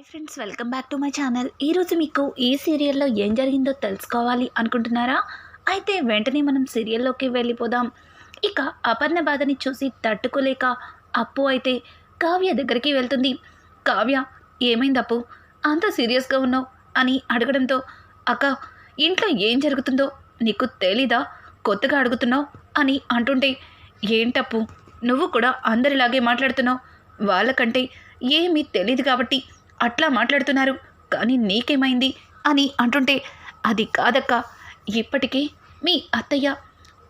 Hi friends welcome back to my channel. ఈరోజు మీకు ఈ సీరియల్లో ఏం జరిగిందో తెలుసుకోవాలి అనుకుంటున్నారా? అయితే వెంటనే మనం సీరియల్లోకి వెళ్ళిపోదాం. ఇక అపర్ణ బాధని చూసి తట్టుకోలేక అప్పు అయితే కావ్య దగ్గరికి వెళ్తుంది. కావ్య ఏమైంది అప్పు అంత సీరియస్గా ఉన్నావు? అని అడగడంతో అక్క ఇంట్లో ఏం జరుగుతుందో నీకు తెలీదా? కొత్తగా అడుగుతున్నావు? అని అంటుంటే ఏంటప్పు? నువ్వు కూడా అందరిలాగే మాట్లాడుతున్నావు. వాళ్ళకంటే ఏమీ తెలీదు కాబట్టి అట్లా మాట్లాడుతున్నారు. కానీ నీకేమైంది? అని అంటుంటే అది కాదక్క. ఇప్పటికీ మీ అత్తయ్య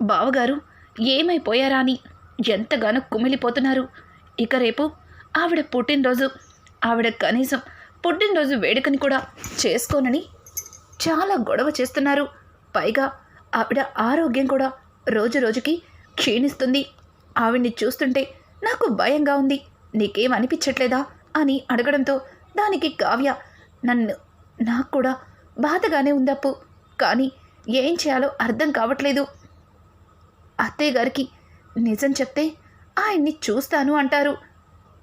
బావగారు ఏమైపోయారా అని ఎంతగానో కుమిలిపోతున్నారు. ఇక రేపు ఆవిడ పుట్టినరోజు. ఆవిడ కనీసం పుట్టినరోజు వేడుకని కూడా చేసుకోనని చాలా గొడవ చేస్తున్నారు. పైగా ఆవిడ ఆరోగ్యం కూడా రోజు రోజుకి క్షీణిస్తుంది. ఆవిడ్ని చూస్తుంటే నాకు భయంగా ఉంది. నీకేం అనిపించట్లేదా? అని అడగడంతో దానికి కావ్య నన్ను నాకు కూడా బాధగానే ఉందప్పు కానీ ఏం చేయాలో అర్థం కావట్లేదు. అత్తయ్య గారికి నిజం చెప్తే ఆయన్ని చూస్తాను అంటారు.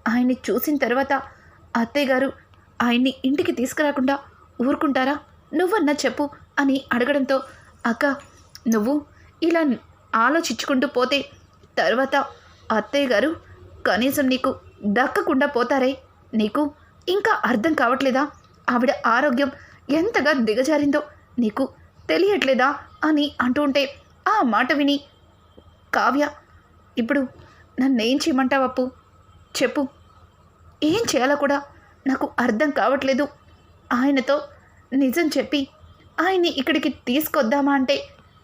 ఆయన్ని చూసిన తర్వాత అత్తయ్య గారు ఆయన్ని ఇంటికి తీసుకురాకుండా ఊరుకుంటారా? నువ్వన్నా చెప్పు అని అడగడంతో అక్క నువ్వు ఇలా ఆలోచించుకుంటూ పోతే తర్వాత అత్తయ్య గారు కనీసం నీకు దక్కకుండా పోతారే? నీకు ఇంకా అర్థం కావట్లేదా? ఆవిడ ఆరోగ్యం ఎంతగా దిగజారిందో నీకు తెలియట్లేదా అని అంటుంటే ఆ మాట విని కావ్య ఇప్పుడు నన్నేం చేయమంటావప్పు? చెప్పు. ఏం చేయాలో కూడా నాకు అర్థం కావట్లేదు. ఆయనతో నిజం చెప్పి ఆయన్ని ఇక్కడికి తీసుకొద్దామా అంటే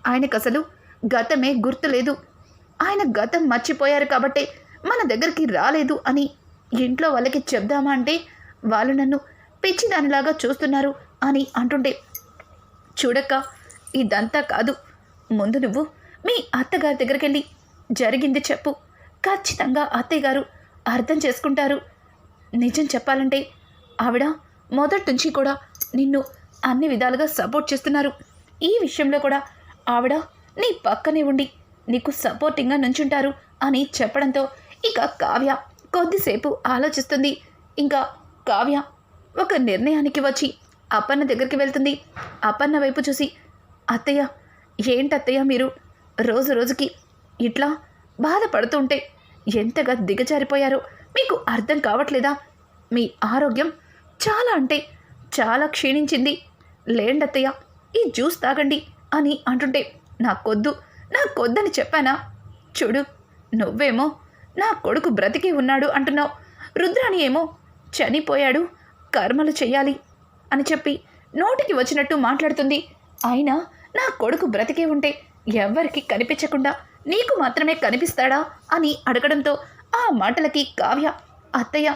ఆయనకు అసలు గతమే గుర్తులేదు. ఆయన గతం మర్చిపోయారు కాబట్టే మన దగ్గరికి రాలేదు అని ఇంట్లో వాళ్ళకి చెప్దామా అంటే వాళ్ళు నన్ను పిచ్చిదానిలాగా చూస్తున్నారు అని అంటుండే చూడక్క ఇదంతా కాదు. ముందు నువ్వు మీ అత్తగారి దగ్గరికి వెళ్ళి జరిగింది చెప్పు. ఖచ్చితంగా అత్తయ్య గారు అర్థం చేసుకుంటారు. నిజం చెప్పాలంటే ఆవిడ మొదటి నుంచి కూడా నిన్ను అన్ని విధాలుగా సపోర్ట్ చేస్తున్నారు. ఈ విషయంలో కూడా ఆవిడ నీ పక్కనే ఉండి నీకు సపోర్టింగ్గా నుంచుంటారు అని చెప్పడంతో ఇక కావ్య కొద్దిసేపు ఆలోచిస్తుంది. ఇంకా కావ్య ఒక నిర్ణయానికి వచ్చి అప్పన్న దగ్గరికి వెళ్తుంది. అప్పన్న వైపు చూసి అత్తయ్య ఏంటత్తయ్య మీరు? రోజు రోజుకి ఇట్లా బాధపడుతుంటే ఎంతగా దిగజారిపోయారో మీకు అర్థం కావట్లేదా? మీ ఆరోగ్యం చాలా అంటే చాలా క్షీణించింది. లేండత్తయ్య ఈ జ్యూస్ తాగండి అని అంటుంటే నాకొద్దు నాకొద్దని చెప్పానా? చూడు నువ్వేమో నా కొడుకు బ్రతికి ఉన్నాడు అంటున్నావు. రుద్రాని ఏమో చనిపోయాడు. కర్మలు చెయ్యాలి అని చెప్పి నోటికి వచ్చినట్టు మాట్లాడుతుంది. అయినా నా కొడుకు బ్రతికే ఉంటే ఎవ్వరికి కనిపించకుండా నీకు మాత్రమే కనిపిస్తాడా అని అడగడంతో ఆ మాటలకి కావ్య అత్తయ్య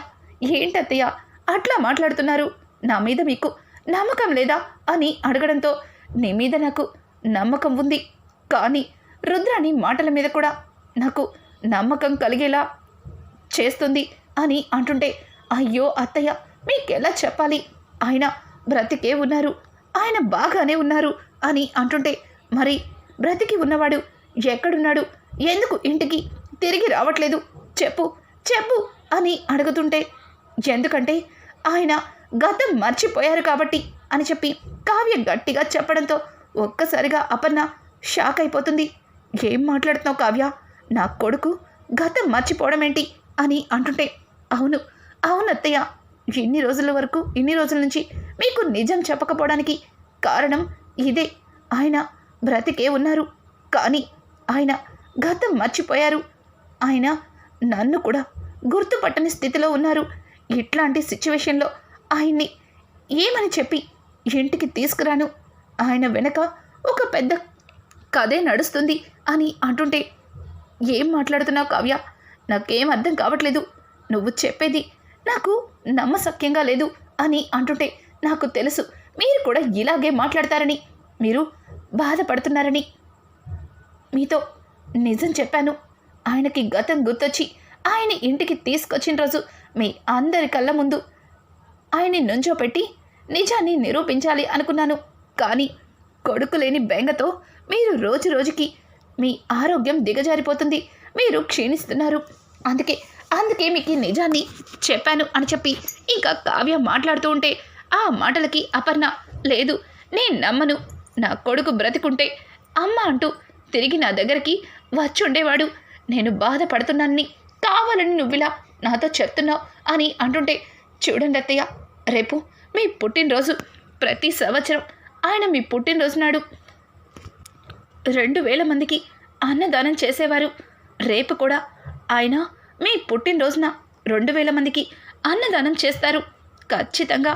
ఏంటత్తయ్య అట్లా మాట్లాడుతున్నారు? నా మీద మీకు నమ్మకం లేదా? అని అడగడంతో నీ మీద నాకు నమ్మకం ఉంది. కానీ రుద్రాని మాటల మీద కూడా నాకు నమ్మకం కలిగేలా చేస్తుంది అని అంటుంటే అయ్యో అత్తయ్య మీకెలా చెప్పాలి? ఆయన బ్రతికే ఉన్నారు. ఆయన బాగానే ఉన్నారు అని అంటుంటే మరి బ్రతికి ఉన్నవాడు ఎక్కడున్నాడు? ఎందుకు ఇంటికి తిరిగి రావట్లేదు? చెప్పు చెప్పు అని అడుగుతుంటే ఎందుకంటే ఆయన గతం మర్చిపోయారు కాబట్టి అని చెప్పి కావ్య గట్టిగా చెప్పడంతో ఒక్కసారిగా అపర్ణ షాక్ అయిపోతుంది. ఏం మాట్లాడుతున్నావు కావ్య? నా కొడుకు గతం మర్చిపోవడం ఏంటి అని అంటుంటే అవును అవును అత్తయ్య. ఇన్ని రోజుల వరకు ఇన్ని రోజుల నుంచి మీకు నిజం చెప్పకపోవడానికి కారణం ఇదే. ఆయన బ్రతికే ఉన్నారు. కానీ ఆయన గతం మర్చిపోయారు. ఆయన నన్ను కూడా గుర్తుపట్టని స్థితిలో ఉన్నారు. ఇట్లాంటి సిచ్యువేషన్లో ఆయన్ని ఏమని చెప్పి ఇంటికి తీసుకురాను? ఆయన వెనక ఒక పెద్ద కథే నడుస్తుంది అని అంటుంటే ఏం మాట్లాడుతున్నావు కావ్య? నాకేం అర్థం కావట్లేదు. నువ్వు చెప్పేది నాకు నమ్మసక్యంగా లేదు అని అంటుంటే నాకు తెలుసు మీరు కూడా ఇలాగే మాట్లాడతారని మీరు బాధపడుతున్నారని. మీతో నిజం చెప్పాను. ఆయనకి గతం గుర్తొచ్చి ఆయన ఇంటికి తీసుకొచ్చిన రోజు మీ అందరి కళ్ళ ముందు ఆయన్ని నుంచోపెట్టి నిజాన్ని నిరూపించాలి అనుకున్నాను. కానీ కొడుకు లేని బెంగతో మీరు రోజు రోజుకి మీ ఆరోగ్యం దిగజారిపోతుంది. మీరు క్షీణిస్తున్నారు. అందుకే అందుకే మీకు ఈ నిజాన్ని చెప్పాను అని చెప్పి ఇంకా కావ్య మాట్లాడుతూ ఉంటే ఆ మాటలకి అపర్ణ లేదు నేను నమ్మను. నా కొడుకు బ్రతికుంటే అమ్మ అంటూ తిరిగి నా దగ్గరికి వచ్చి ఉండేవాడు నేను బాధపడుతున్నాన్ని కావాలని నువ్విలా నాతో చెప్తున్నావు అని అంటుంటే చూడండి అత్తయ్య రేపు మీ పుట్టినరోజు. ప్రతి సంవత్సరం ఆయన మీ పుట్టినరోజు నాడు రెండు వేల మందికి అన్నదానం చేసేవారు. రేపు కూడా ఆయన మీ పుట్టినరోజున రెండు వేల మందికి అన్నదానం చేస్తారు. ఖచ్చితంగా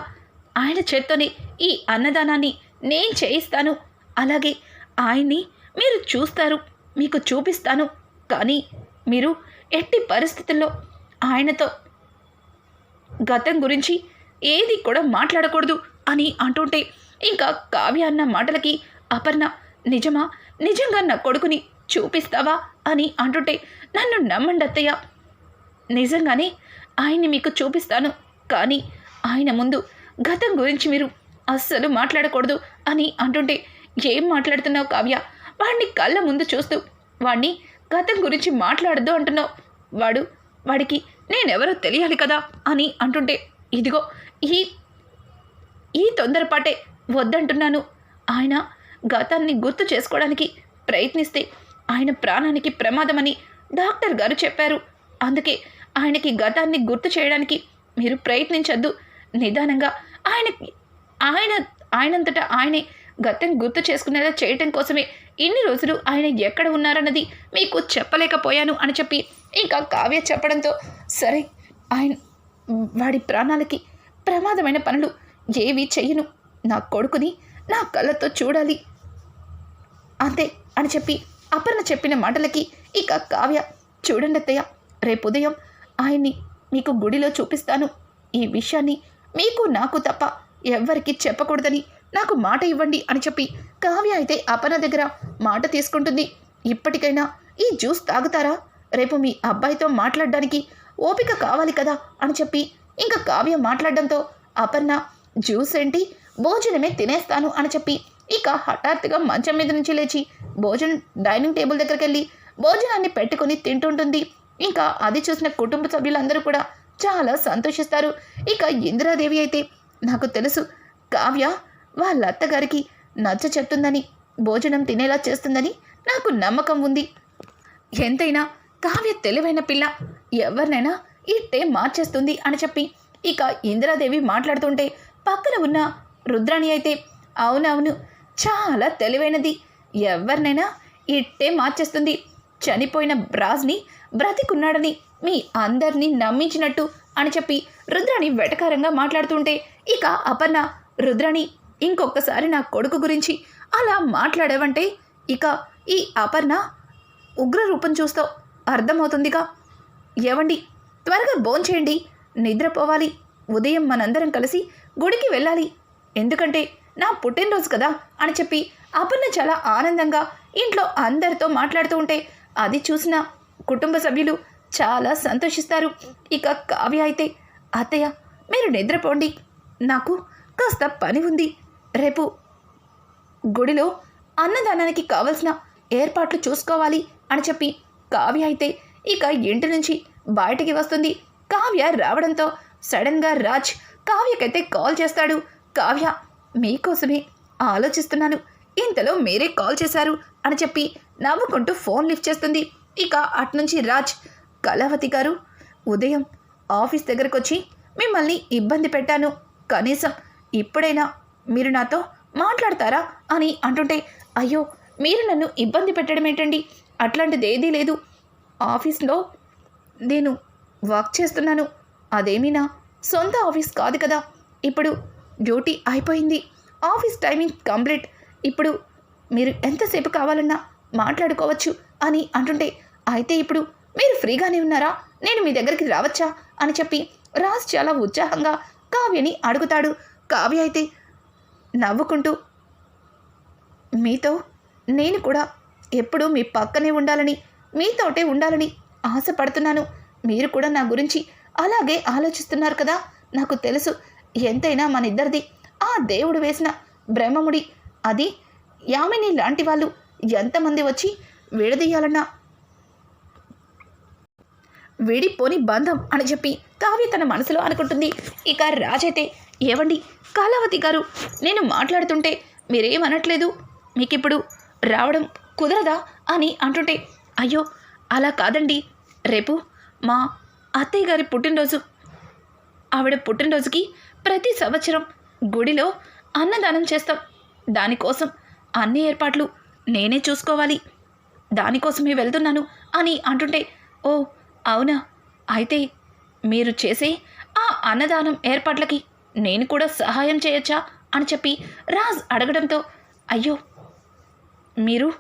ఆయన చేత్తోనే ఈ అన్నదానాన్ని నేను చేయిస్తాను. అలాగే ఆయన్ని మీరు చూస్తారు మీకు చూపిస్తాను. కానీ మీరు ఎట్టి పరిస్థితుల్లో ఆయనతో గతం గురించి ఏది కూడా మాట్లాడకూడదు అని అంటుంటే ఇంకా కావ్య అన్న మాటలకి అపర్ణ నిజమా? నిజంగా నా కొడుకుని చూపిస్తావా? అని అంటుంటే నన్ను నమ్మండి అత్తయ్య నిజంగానే ఆయన్ని మీకు చూపిస్తాను. కానీ ఆయన ముందు గతం గురించి మీరు అస్సలు మాట్లాడకూడదు అని అంటుంటే ఏం మాట్లాడుతున్నావు కావ్య? వాడిని కళ్ళ ముందు చూస్తూ వాడిని గతం గురించి మాట్లాడద్దు అంటున్నావు. వాడు వాడికి నేనెవరో తెలియాలి కదా అని అంటుంటే ఇదిగో ఈ ఈ తొందరపాటే వద్దంటున్నాను. ఆయన గతాన్ని గుర్తు చేసుకోవడానికి ప్రయత్నిస్తే ఆయన ప్రాణానికి ప్రమాదమని డాక్టర్ గారు చెప్పారు. అందుకే ఆయనకి గతాన్ని గుర్తు చేయడానికి మీరు ప్రయత్నించద్దు. నిదానంగా ఆయనకి ఆయన ఆయనంతటా ఆయనే గతం గుర్తు చేసుకునేలా చేయటం కోసమే ఇన్ని రోజులు ఆయన ఎక్కడ ఉన్నారన్నది మీకు చెప్పలేకపోయాను అని చెప్పి ఇంకా కావ్య చెప్పడంతో సరే ఆయన వాడి ప్రాణాలకి ప్రమాదమైన పనులు ఏవి చెయ్యను. నా కొడుకుని నా కళ్ళతో చూడాలి. అంతే అని చెప్పి అపర్ణ చెప్పిన మాటలకి ఇక కావ్య చూడండి అత్తయ్య రేపు ఉదయం ఆయన్ని మీకు గుడిలో చూపిస్తాను. ఈ విషయాన్ని మీకు నాకు తప్ప ఎవ్వరికీ చెప్పకూడదని నాకు మాట ఇవ్వండి అని చెప్పి కావ్య అయితే అపర్ణ దగ్గర మాట తీసుకుంటుంది. ఇప్పటికైనా ఈ జ్యూస్ తాగుతారా? రేపు మీ అబ్బాయితో మాట్లాడడానికి ఓపిక కావాలి కదా అని చెప్పి ఇంకా కావ్య మాట్లాడడంతో అపర్ణ జ్యూస్ ఏంటి? భోజనమే తినేస్తాను అని చెప్పి ఇక హఠాత్తుగా మంచం మీద నుంచి లేచి భోజనం డైనింగ్ టేబుల్ దగ్గరికి వెళ్ళి భోజనాన్ని పెట్టుకొని తింటుంటుంది. ఇంకా అది చూసిన కుటుంబ సభ్యులందరూ కూడా చాలా సంతోషిస్తారు. ఇక ఇందిరాదేవి అయితే నాకు తెలుసు కావ్య వాళ్ళ అత్తగారికి నచ్చ చెప్తుందని భోజనం తినేలా చేస్తుందని నాకు నమ్మకం ఉంది. ఎంతైనా కావ్య తెలివైన పిల్ల ఎవరినైనా ఇట్టే మార్చేస్తుంది అని చెప్పి ఇక ఇందిరాదేవి మాట్లాడుతుంటే పక్కన ఉన్న రుద్రాణి అయితే అవునవును చాలా తెలివైనది ఎవరినైనా ఇట్టే మార్చేస్తుంది. చనిపోయిన బ్రాజ్ని బ్రతికున్నాడని మీ అందరినీ నమ్మించినట్టు అని చెప్పి రుద్రాణి వెటకారంగా మాట్లాడుతుంటే ఇక అపర్ణ రుద్రాణి ఇంకొకసారి నా కొడుకు గురించి అలా మాట్లాడావంటే ఇక ఈ అపర్ణ ఉగ్ర రూపం చూస్తావు అర్థమవుతుందిగా. ఏవండి త్వరగా భోంచేయండి నిద్రపోవాలి ఉదయం మనందరం కలిసి గుడికి వెళ్ళాలి. ఎందుకంటే నా పుట్టినరోజు కదా అని చెప్పి అపర్ణ చాలా ఆనందంగా ఇంట్లో అందరితో మాట్లాడుతూ ఉంటే అది చూసిన కుటుంబ సభ్యులు చాలా సంతోషిస్తారు. ఇక కావ్య అయితే అత్తయ్య మీరు నిద్రపోండి. నాకు కాస్త పని ఉంది. రేపు గుడిలో అన్నదానానికి కావలసిన ఏర్పాట్లు చూసుకోవాలి అని చెప్పి కావ్య అయితే ఇక ఇంటి నుంచి బయటికి వస్తుంది. కావ్య రావడంతో సడన్గా రాజ్ కావ్యకైతే కాల్ చేస్తాడు. కావ్య మీకోసమే ఆలోచిస్తున్నాను. ఇంతలో మీరే కాల్ చేశారు అని చెప్పి నవ్వుకుంటూ ఫోన్ లిఫ్ట్ చేస్తుంది. ఇక అట్నుంచి రాజ్ కళావతి గారు ఉదయం ఆఫీస్ దగ్గరకు వచ్చి మిమ్మల్ని ఇబ్బంది పెట్టాను. కనీసం ఇప్పుడైనా మీరు నాతో మాట్లాడతారా? అని అంటుంటే అయ్యో మీరు నన్ను ఇబ్బంది పెట్టడం ఏంటండి? అట్లాంటిది ఏదీ లేదు. ఆఫీస్లో నేను వర్క్ చేస్తున్నాను. అదేమీ నా సొంత ఆఫీస్ కాదు కదా. ఇప్పుడు డ్యూటీ అయిపోయింది. Office timing complete. ఇప్పుడు మీరు ఎంతసేపు కావాలన్నా మాట్లాడుకోవచ్చు అని అంటుంటే అయితే ఇప్పుడు మీరు ఫ్రీగానే ఉన్నారా? నేను మీ దగ్గరికి రావచ్చా? అని చెప్పి రాజ్ చాలా ఉత్సాహంగా కావ్యని అడుగుతాడు. కావ్య అయితే నవ్వుకుంటూ మీతో నేను కూడా ఎప్పుడూ మీ పక్కనే ఉండాలని మీతోటే ఉండాలని ఆశపడుతున్నాను. మీరు కూడా నా గురించి అలాగే ఆలోచిస్తున్నారు కదా? నాకు తెలుసు ఎంతైనా మన ఇద్దరిది ఆ దేవుడు వేసిన బ్రహ్మముడి అది యామిని లాంటి వాళ్ళు ఎంతమంది వచ్చి విడదీయాలన్నా? విడిపోని బంధం అని చెప్పి కావ్య తన మనసులో అనుకుంటుంది. ఇక రాజైతే ఏవండి? కళావతి గారు నేను మాట్లాడుతుంటే మీరేమనట్లేదు? మీకిప్పుడు రావడం కుదరదా? అని అంటుంటే అయ్యో అలా కాదండి. రేపు మా అత్తయ్య గారి పుట్టినరోజు. ఆవిడ పుట్టినరోజుకి ప్రతి సంవత్సరం గుడిలో అన్నదానం చేస్తాం. దానికోసం అన్ని ఏర్పాట్లు నేనే చూసుకోవాలి. దానికోసమే వెళ్తున్నాను అని అంటుంటే ఓ అవునా? అయితే మీరు చేసే ఆ అన్నదానం ఏర్పాట్లకి నేను కూడా సహాయం చేయొచ్చా? అని చెప్పి రాజ్ అడగడంతో అయ్యో మీరు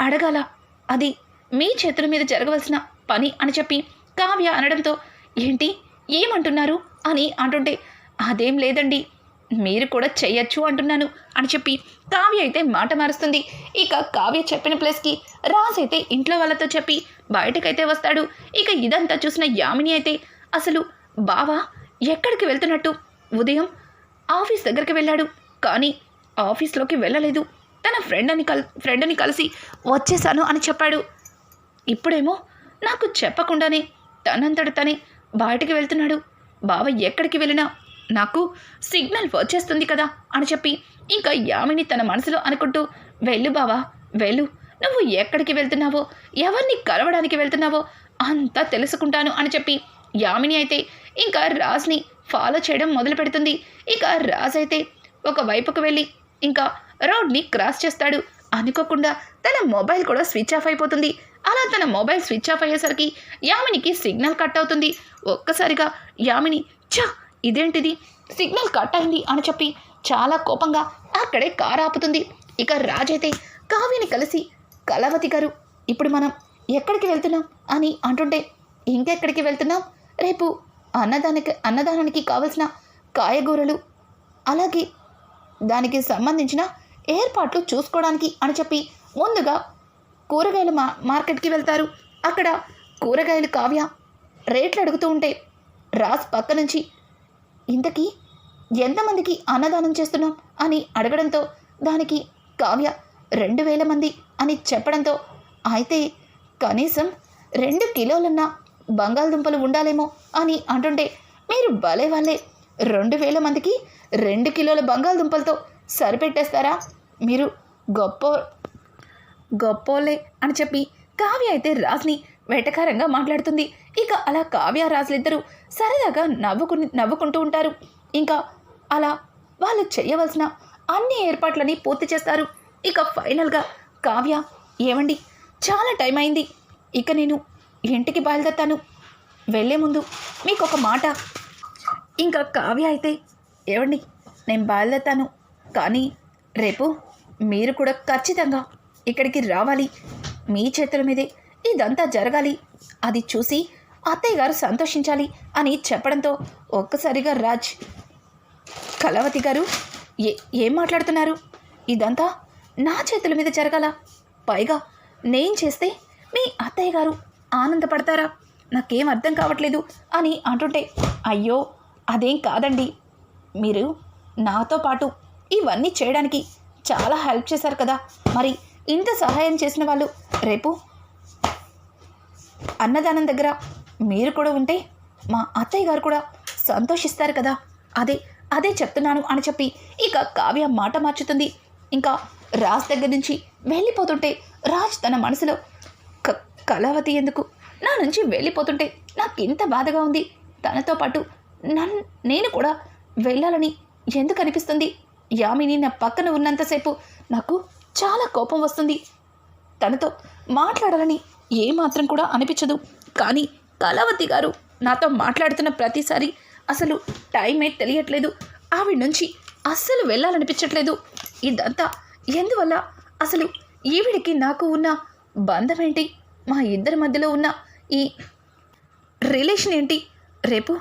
అడగాల? అది మీ చేతుల మీద జరగవలసిన పని అని చెప్పి కావ్య అనడంతో ఏంటి? ఏమంటున్నారు? అని అంటుంటే అదేం లేదండి. మీరు కూడా చెయ్యొచ్చు అంటున్నాను అని చెప్పి కావ్య అయితే మాట మారుస్తుంది. ఇక కావ్య చెప్పిన ప్లేస్కి రాజ్ అయితే ఇంట్లో వాళ్ళతో చెప్పి బయటకైతే వస్తాడు. ఇక ఇదంతా చూసిన యామిని అయితే అసలు బావా ఎక్కడికి వెళ్తున్నట్టు? ఉదయం ఆఫీస్ దగ్గరికి వెళ్ళాడు. కానీ ఆఫీస్లోకి వెళ్ళలేదు. తన ఫ్రెండ్ అని కల్ ఫ్రెండ్ని కలిసి వచ్చేసాను అని చెప్పాడు. ఇప్పుడేమో నాకు చెప్పకుండానే తనంతట తనే బయటకు వెళ్తున్నాడు. బావ ఎక్కడికి వెళ్ళినా నాకు సిగ్నల్ వచ్చేస్తుంది కదా అని చెప్పి ఇంకా యామిని తన మనసులో అనుకుంటూ వెళ్ళు బావా వెళ్ళు. నువ్వు ఎక్కడికి వెళ్తున్నావో ఎవరిని కలవడానికి వెళ్తున్నావో అంతా తెలుసుకుంటాను అని చెప్పి యామిని అయితే ఇంకా రాజ్ని ఫాలో చేయడం మొదలు పెడుతుంది. ఇక రాజ్ అయితే ఒక వైపుకు వెళ్ళి ఇంకా రోడ్ని క్రాస్ చేస్తాడు. అనుకోకుండా తన మొబైల్ కూడా స్విచ్ ఆఫ్ అయిపోతుంది. అలా తన మొబైల్ స్విచ్ ఆఫ్ అయ్యేసరికి యామినికి సిగ్నల్ కట్ అవుతుంది. ఒక్కసారిగా యామిని చా ఇదేంటిది? సిగ్నల్ కట్ అయింది అని చెప్పి చాలా కోపంగా అక్కడే కారు ఆపుతుంది. ఇక రాజైతే కావ్యని కలిసి కలవతి గారు ఇప్పుడు మనం ఎక్కడికి వెళ్తున్నాం? అని అంటుంటే ఇంకెక్కడికి వెళ్తున్నాం? రేపు అన్నదానికి అన్నదానానికి కావలసిన కాయగూరలు అలాగే దానికి సంబంధించిన ఏర్పాట్లు చూసుకోవడానికి అని చెప్పి ముందుగా కూరగాయల మా మార్కెట్కి వెళ్తారు. అక్కడ కూరగాయలు కావ్య రేట్లు అడుగుతూ ఉంటే రాజ్ పక్క నుంచి ఇంతకీ ఎంతమందికి అన్నదానం చేస్తున్నాం అని అడగడంతో దానికి కావ్య రెండు వేల మంది అని చెప్పడంతో అయితే కనీసం రెండు కిలోలన్నా బంగాళదుంపలు ఉండాలేమో అని అంటుంటే మీరు భలే వాళ్ళే. రెండు వేల మందికి రెండు కిలోల బంగాళదుంపలతో సరిపెట్టేస్తారా? మీరు గొప్ప గొప్పోలే అని చెప్పి కావ్య అయితే రాజ్ని వెటకారంగా మాట్లాడుతుంది. ఇక అలా కావ్య రాజులిద్దరూ సరదాగా నవ్వుకు నవ్వుకుంటూ ఉంటారు. ఇంకా అలా వాళ్ళు చేయవలసిన అన్ని ఏర్పాట్లని పూర్తి చేస్తారు. ఇక ఫైనల్గా కావ్య ఏమండి? చాలా టైం అయింది. ఇక నేను ఇంటికి బయలుదేరుతాను. వెళ్ళే ముందు మీకు ఒక మాట. ఇంకా కావ్య అయితే ఏమండి? నేను బయలుదేరుతాను. కానీ రేపు మీరు కూడా ఖచ్చితంగా ఇక్కడికి రావాలి. మీ చేతుల మీదే ఇదంతా జరగాలి. అది చూసి అత్తయ్య గారు సంతోషించాలి అని చెప్పడంతో ఒక్కసారిగా రాజ్ కళావతి గారు ఏ ఏం మాట్లాడుతున్నారు? ఇదంతా నా చేతుల మీద జరగాల? పైగా నేను చేస్తే మీ అత్తయ్య గారు ఆనందపడతారా? నాకేం అర్థం కావట్లేదు అని అంటుంటే అయ్యో అదేం కాదండి. మీరు నాతో పాటు ఇవన్నీ చేయడానికి చాలా హెల్ప్ చేశారు కదా. మరి ఇంత సహాయం చేసిన వాళ్ళు రేపు అన్నదానం దగ్గర మీరు కూడా ఉంటే మా అత్తయ్య గారు కూడా సంతోషిస్తారు కదా. అదే అదే చెప్తున్నాను అని చెప్పి ఇక కావ్య మాట మార్చుతుంది. ఇంకా రాజ్ దగ్గర నుంచి వెళ్ళిపోతుంటే రాజ్ తన మనసులో క కళావతి ఎందుకు? నా నుంచి వెళ్ళిపోతుంటే నాకు ఇంత బాధగా ఉంది. తనతో పాటు నన్ను నేను కూడా వెళ్ళాలని ఎందుకు అనిపిస్తుంది? యామిని నా పక్కన ఉన్నంతసేపు నాకు చాలా కోపం వస్తుంది. తనతో మాట్లాడాలని ఏమాత్రం కూడా అనిపించదు. కానీ కళావతి గారు నాతో మాట్లాడుతున్న ప్రతిసారి అసలు టైమే తెలియట్లేదు. ఆవిడ నుంచి అస్సలు వెళ్ళాలనిపించట్లేదు. ఇదంతా ఎందువల్ల? అసలు ఈవిడికి నాకు ఉన్న బంధం ఏంటి మా ఇద్దరి మధ్యలో ఉన్న ఈ రిలేషన్ ఏంటి? రేపు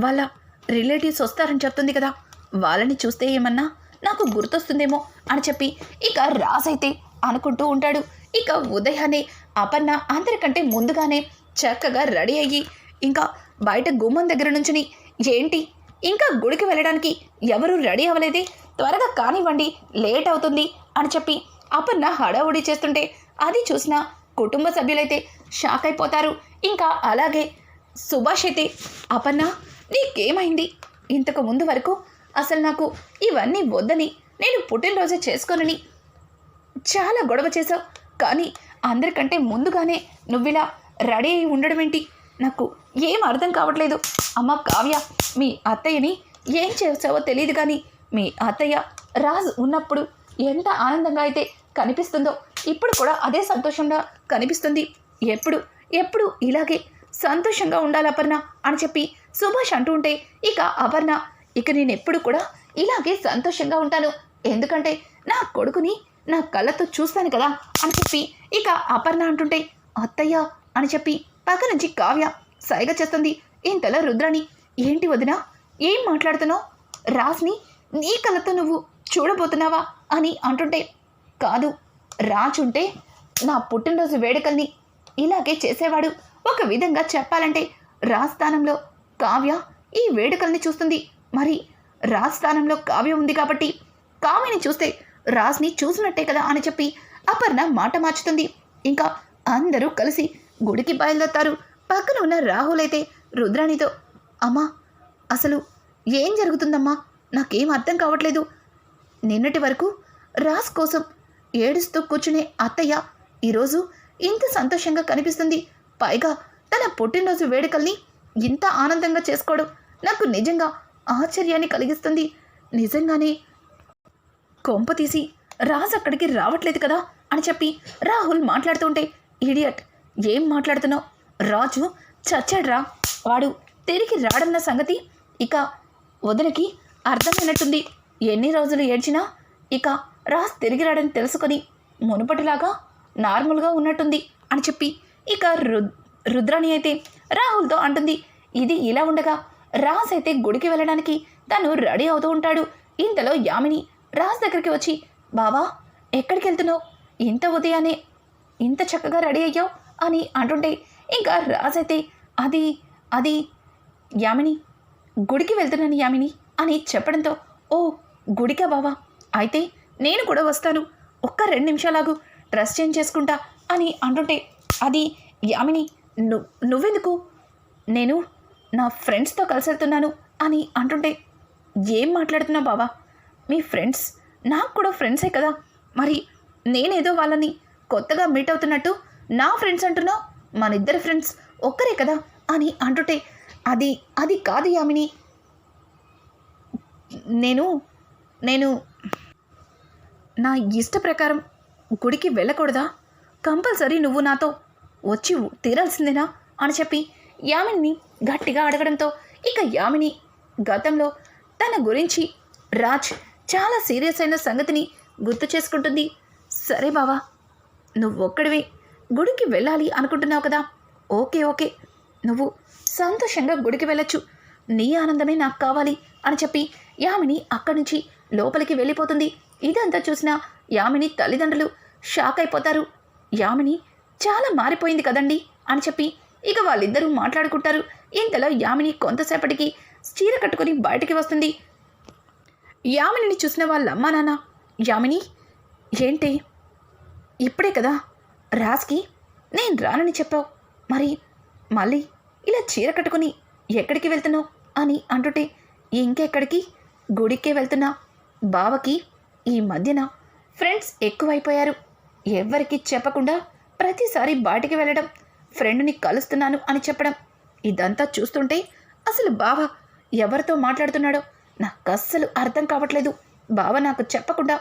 వాళ్ళ రిలేటివ్స్ వస్తారని చెప్తుంది కదా. వాళ్ళని చూస్తే ఏమన్నా నాకు గుర్తొస్తుందేమో అని చెప్పి ఇక రాజైతే అనుకుంటూ ఉంటాడు. ఇక ఉదయాన్నే అపర్ణ అందరికంటే ముందుగానే చక్కగా రెడీ అయ్యి ఇంకా బయట గుమ్మం దగ్గర నుంచుని ఏంటి? ఇంకా గుడికి వెళ్ళడానికి ఎవరు రెడీ అవ్వలేదే? త్వరగా కానివ్వండి లేట్ అవుతుంది అని చెప్పి అపర్ణ హడావుడి చేస్తుంటే అది చూసిన కుటుంబ సభ్యులైతే షాక్ అయిపోతారు. ఇంకా అలాగే సుభాష్ అయితే అపర్ణ నీకేమైంది? ఇంతకు ముందు వరకు అసలు నాకు ఇవన్నీ వద్దని నేను పుట్టినరోజే చేసుకోనని చాలా గొడవ చేసావు కానీ అందరికంటే ముందుగానే నువ్విలా రెడీ అయి ఉండడం ఏంటి నాకు ఏం అర్థం కావట్లేదు. అమ్మ కావ్య మీ అత్తయ్యని ఏం చేసావో తెలియదు కానీ మీ అత్తయ్య రాజు ఉన్నప్పుడు ఎంత ఆనందంగా అయితే కనిపిస్తుందో ఇప్పుడు కూడా అదే సంతోషంగా కనిపిస్తుంది. ఎప్పుడు ఎప్పుడు ఇలాగే సంతోషంగా ఉండాలి అపర్ణ అని చెప్పి సుభాష్ అంటూ ఉంటే ఇక అపర్ణ ఇక నేను ఎప్పుడు కూడా ఇలాగే సంతోషంగా ఉంటాను. ఎందుకంటే నా కొడుకుని నా కళ్ళతో చూస్తాను కదా అని చెప్పి ఇక అపర్ణ అంటుంటే అత్తయ్య అని చెప్పి పక్క నుంచి కావ్య సైగ చేస్తుంది. ఇంతలో రుద్రాని ఏంటి వదినా? ఏం మాట్లాడుతున్నావు? రాజ్ని నీ కళ్ళతో నువ్వు చూడబోతున్నావా? అని అంటుంటే కాదు రాజుంటే నా పుట్టినరోజు వేడుకల్ని ఇలాగే చేసేవాడు. ఒక విధంగా చెప్పాలంటే రాజస్థానంలో కావ్య ఈ వేడుకల్ని చూస్తుంది. మరి రాజస్థానంలో కావ్యం కావ్య ఉంది కాబట్టి కావ్యని చూస్తే రాజ్ని చూసినట్టే కదా అని చెప్పి అపర్ణ మాట మార్చుతుంది. ఇంకా అందరూ కలిసి గుడికి బయలుదేరుతారు. పక్కన ఉన్న రాహుల్ అయితే రుద్రాణితో అమ్మా అసలు ఏం జరుగుతుందమ్మా? నాకేం అర్థం కావట్లేదు. నిన్నటి వరకు రాజ్ కోసం ఏడుస్తూ కూర్చునే అత్తయ్య ఈరోజు ఇంత సంతోషంగా కనిపిస్తుంది. పైగా తన పుట్టినరోజు వేడుకల్ని ఇంత ఆనందంగా చేసుకోవడం నాకు నిజంగా ఆశ్చర్యాన్ని కలిగిస్తుంది. నిజంగానే కొంప తీసి రాజ్ అక్కడికి రావట్లేదు కదా అని చెప్పి రాహుల్ మాట్లాడుతుంటే ఇడియట్ ఏం మాట్లాడుతున్నావు? రాజు చచ్చాడ్రా. వాడు తిరిగి రాడన్న సంగతి ఇక వదినకి అర్థమైనట్టుంది. ఎన్ని రోజులు ఏడ్చినా ఇక రాజ్ తిరిగి రాడని తెలుసుకొని మునుపటిలాగా నార్మల్గా ఉన్నట్టుంది అని చెప్పి ఇక రు రుద్రాణి అయితే రాహుల్తో అంటుంది ఇది ఇలా ఉండగా రాజ్ అయితే గుడికి వెళ్ళడానికి తను రెడీ అవుతూ ఉంటాడు. ఇంతలో యామిని రాజ్ దగ్గరికి వచ్చి బావా ఎక్కడికి వెళ్తున్నావు ఇంత ఉదయాన్నే ఇంత చక్కగా రెడీ అయ్యావు? అని అంటుంటే ఇంకా రాజ్ అయితే అది అది యామిని గుడికి వెళ్తున్నాను యామిని అని చెప్పడంతో ఓ గుడికా బావా? అయితే నేను కూడా వస్తాను. ఒక్క రెండు నిమిషాలాగు డ్రెస్ చేంజ్ చేసుకుంటా అని అంటుంటే అది యామిని ను నువ్వెందుకు? నేను నా ఫ్రెండ్స్తో కలిసి వెళ్తున్నాను అని అంటుంటే ఏం మాట్లాడుతున్నావు బావా? మీ ఫ్రెండ్స్? నాకు కూడా ఫ్రెండ్సే కదా. మరి నేనేదో వాళ్ళని కొత్తగా మీట్ అవుతున్నట్టు నా ఫ్రెండ్స్ అంటున్నావు మన ఇద్దరి ఫ్రెండ్స్ ఒక్కరే కదా అని అంటుంటే అది అది కాదు యామిని. నేను నేను నా ఇష్ట ప్రకారం గుడికి వెళ్ళకూడదా? కంపల్సరీ నువ్వు నాతో వచ్చి తీరాల్సిందేనా? అని చెప్పి యామిని గట్టిగా అడగడంతో ఇక యామిని గతంలో తన గురించి రాజ్ చాలా సీరియస్ అయిన సంగతిని గుర్తు చేసుకుంటుంది. సరే బావా నువ్వొక్కడివే. గుడికి వెళ్ళాలి అనుకుంటున్నావు కదా. Okay okay. నువ్వు సంతోషంగా గుడికి వెళ్ళొచ్చు. నీ ఆనందమే నాకు కావాలి అని చెప్పి యామిని అక్కడి నుంచి లోపలికి వెళ్ళిపోతుంది. ఇదంతా చూసిన యామిని తల్లిదండ్రులు షాక్ అయిపోతారు. యామిని చాలా మారిపోయింది కదండి అని చెప్పి ఇక వాళ్ళిద్దరూ మాట్లాడుకుంటారు. ఇంతలో యామిని కొంతసేపటికి చీర కట్టుకొని బయటికి వస్తుంది. యామినిని చూసిన వాళ్ళ అమ్మా నాన్న. యామిని ఏంటి? ఇప్పుడే కదా రాజ్కి నేను రానని చెప్పావు. మరి మళ్ళీ ఇలా చీర కట్టుకుని ఎక్కడికి వెళ్తున్నావు అని అంటుంటే ఇంకెక్కడికి? గుడికే వెళ్తున్నా. బావకి ఈ మధ్యన ఫ్రెండ్స్ ఎక్కువైపోయారు. ఎవ్వరికి చెప్పకుండా ప్రతిసారి బయటికి వెళ్ళడం ఫ్రెండ్ని కలుస్తున్నాను అని చెప్పడం ఇదంతా చూస్తుంటే అసలు బావ ఎవరితో మాట్లాడుతున్నాడో నాకు అస్సలు అర్థం కావట్లేదు. బావ నాకు చెప్పకుండా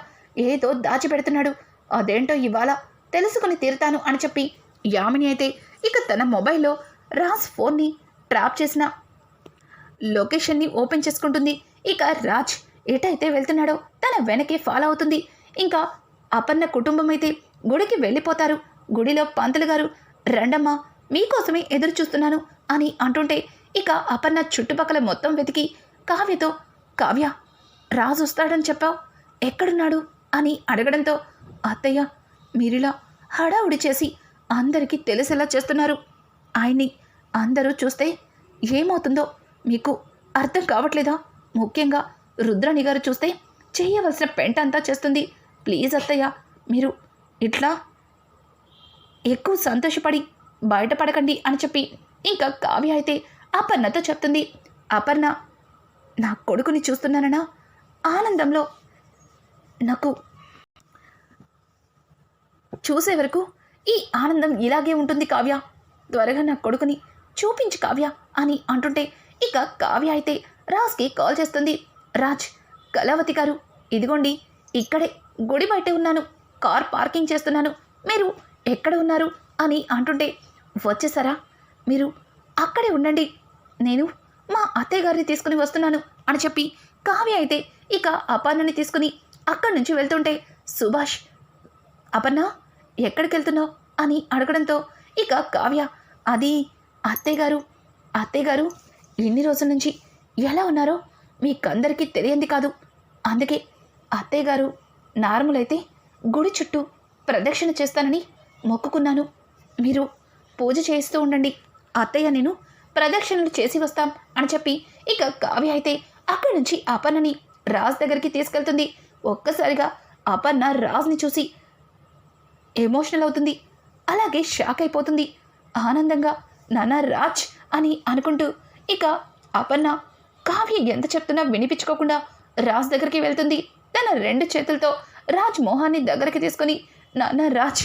ఏదో దాచిపెడుతున్నాడు. అదేంటో ఇవాళ తెలుసుకుని తీరుతాను అని చెప్పి యామిని అయితే ఇక తన మొబైల్లో రాజ్ ఫోన్ని ట్రాప్ చేసిన లొకేషన్ని ఓపెన్ చేసుకుంటుంది. ఇక రాజ్ ఎటైతే వెళ్తున్నాడో తన వెనకే ఫాలో అవుతుంది. ఇంకా అపర్ణ కుటుంబం అయితే గుడికి వెళ్ళిపోతారు. గుడిలో పంతులు గారు రండమ్మా మీకోసమే ఎదురు చూస్తున్నాను అని అంటుంటే ఇక అపర్ణ చుట్టుపక్కల మొత్తం వెతికి కావ్యతో కావ్య రాజు వస్తాడని చెప్పావు. ఎక్కడున్నాడు? అని అడగడంతో అత్తయ్య మీరిలా హడావుడి చేసి అందరికీ తెలిసేలా చేస్తున్నారు. ఆయన్ని అందరూ చూస్తే ఏమవుతుందో మీకు అర్థం కావట్లేదా? ముఖ్యంగా రుద్రాణి గారు చూస్తే చేయవలసిన పెంట అంతా చేస్తుంది. ప్లీజ్ అత్తయ్య మీరు ఇట్లా ఎక్కువ సంతోషపడి బయటపడకండి అని చెప్పి ఇంకా కావ్య అయితే అపర్ణతో చెప్తుంది. అపర్ణ నా కొడుకుని చూస్తున్నానన్నా ఆనందంలో నాకు చూసే వరకు ఈ ఆనందం ఇలాగే ఉంటుంది కావ్య. త్వరగా నా కొడుకుని చూపించు కావ్య అని అంటుంటే ఇక కావ్య అయితే రాజ్కి కాల్ చేస్తుంది. రాజ్ కళావతి గారు ఇదిగోండి ఇక్కడే గుడి బయట ఉన్నాను. కార్ పార్కింగ్ చేస్తున్నాను. మీరు ఎక్కడ ఉన్నారు? అని అంటుంటే వచ్చేసారా? మీరు అక్కడే ఉండండి. నేను మా అత్తయ్య గారిని తీసుకుని వస్తున్నాను అని చెప్పి కావ్య అయితే ఇక అపర్ణని తీసుకుని అక్కడి నుంచి వెళ్తుంటే సుభాష్ అపర్ణ ఎక్కడికి వెళ్తున్నావు? అని అడగడంతో ఇక కావ్య అది అత్తయ్య గారు అత్తయ్య గారు రోజుల నుంచి ఎలా ఉన్నారో మీకందరికీ తెలియంది కాదు. అందుకే అత్తయ్య గారు నార్మల్ అయితే గుడి చుట్టూ ప్రదక్షిణ చేస్తానని మొక్కుకున్నాను. మీరు పూజ చేస్తూ ఉండండి. అత్తయ్య నేను ప్రదక్షిణలు చేసి వస్తాం అని చెప్పి ఇక కావ్య అయితే అక్కడి నుంచి అపర్ణని రాజ్ దగ్గరికి తీసుకెళ్తుంది. ఒక్కసారిగా అపర్ణ రాజ్ని చూసి ఎమోషనల్ అవుతుంది. అలాగే షాక్ అయిపోతుంది. ఆనందంగా నాన్న రాజ్ అని అనుకుంటూ ఇక అపర్ణ కావ్య ఎంత చెప్తున్నా వినిపించుకోకుండా రాజ్ దగ్గరికి వెళ్తుంది. తన రెండు చేతులతో రాజ్ మోహాన్ని దగ్గరికి తీసుకొని నాన్న రాజ్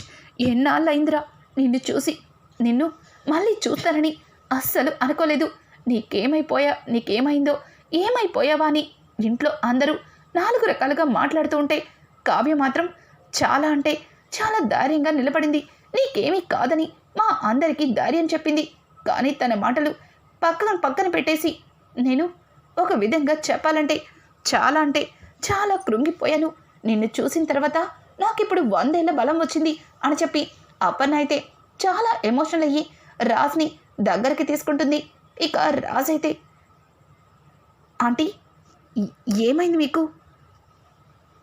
ఎన్నాళ్ళయిందిరా నిన్ను చూసి? నిన్ను మళ్ళీ చూస్తానని అస్సలు అనుకోలేదు. నీకేమైపోయా? నీకేమైందో? ఏమైపోయావా అని ఇంట్లో అందరూ నాలుగు రకాలుగా మాట్లాడుతూ ఉంటే కావ్య మాత్రం చాలా అంటే చాలా ధైర్యంగా నిలబడింది. నీకేమీ కాదని మా అందరికీ ధైర్యం చెప్పింది. కానీ తన మాటలు పక్కన పక్కన పెట్టేసి నేను ఒక విధంగా చెప్పాలంటే చాలా అంటే చాలా కృంగిపోయాను. నిన్ను చూసిన తర్వాత నాకిప్పుడు వందేళ్ళ బలం వచ్చింది అని చెప్పి అపర్ణ అయితే చాలా ఎమోషనల్ అయ్యి రాజ్ని దగ్గరికి తీసుకుంటుంది. ఇక రాజైతే అయితే ఆంటీ ఏమైంది మీకు?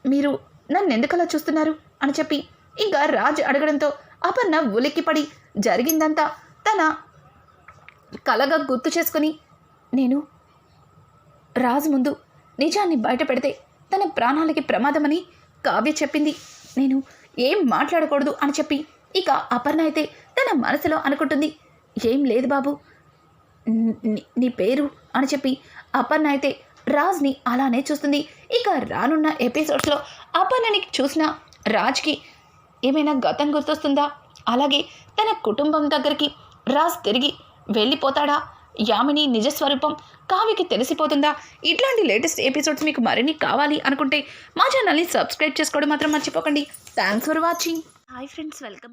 మీరు నన్ను ఎందుకలా చూస్తున్నారు? అని చెప్పి ఇంకా రాజ్ అడగడంతో అపర్ణ ఉలిక్కిపడి జరిగిందంతా తన కలగా గుర్తు చేసుకుని నేను రాజు ముందు నిజాన్ని బయట పెడితే తన ప్రాణాలకి ప్రమాదమని కావ్య చెప్పింది. నేను ఏం మాట్లాడకూడదు అని చెప్పి ఇక అపర్ణ అయితే తన మనసులో అనుకుంటుంది. ఏం లేదు బాబు. నీ- పేరు అని చెప్పి అపర్ణ అయితే రాజ్ని అలానే చూస్తుంది. ఇక రానున్న ఎపిసోడ్స్లో అపర్ణని చూసిన రాజ్కి ఏమైనా గతం గుర్తొస్తుందా? అలాగే తన కుటుంబం దగ్గరికి రాజ్ తిరిగి వెళ్ళిపోతాడా? యామిని నిజస్వరూపం కావికి తెలిసిపోతుందా? ఇట్లాంటి లేటెస్ట్ ఎపిసోడ్స్ మీకు మరిన్ని కావాలి అనుకుంటే మా ఛానల్ని సబ్స్క్రైబ్ చేసుకోవడం మాత్రం మర్చిపోకండి. Thanks for watching. Hi friends welcome back.